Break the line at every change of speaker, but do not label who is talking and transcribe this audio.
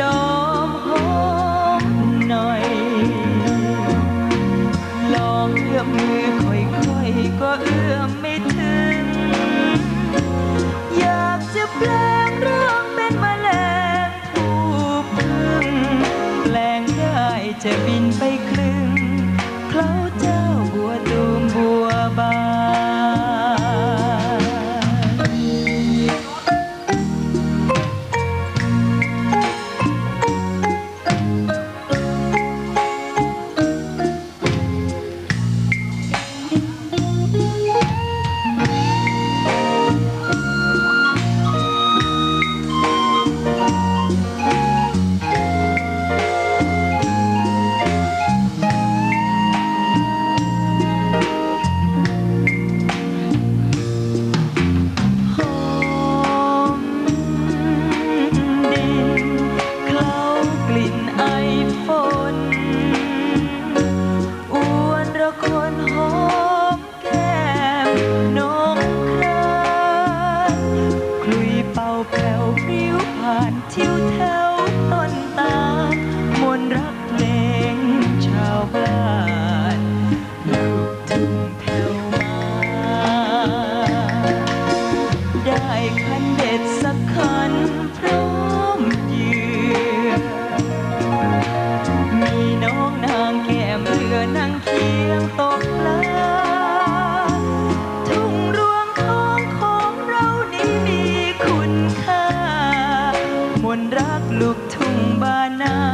ดมหอมหน่อย ลองเอื้อมมือค่อยๆ ก็เอื้อมไม่ถึง อยากจะแปลงร่างเป็นแมลงผู้พึ่งแปลงได้จะบินไปครึ่งเคล้าเจ้ แผ่วพิ้วผ่านทิวแถวต้นตาลมนรักเพลงชาวบ้านลูกทุ่งแผ่วมา ได้คันเด็ดสักคันพร้อมเยื่อมีน้องนางแก้มเรือนั่งเคียงโต now.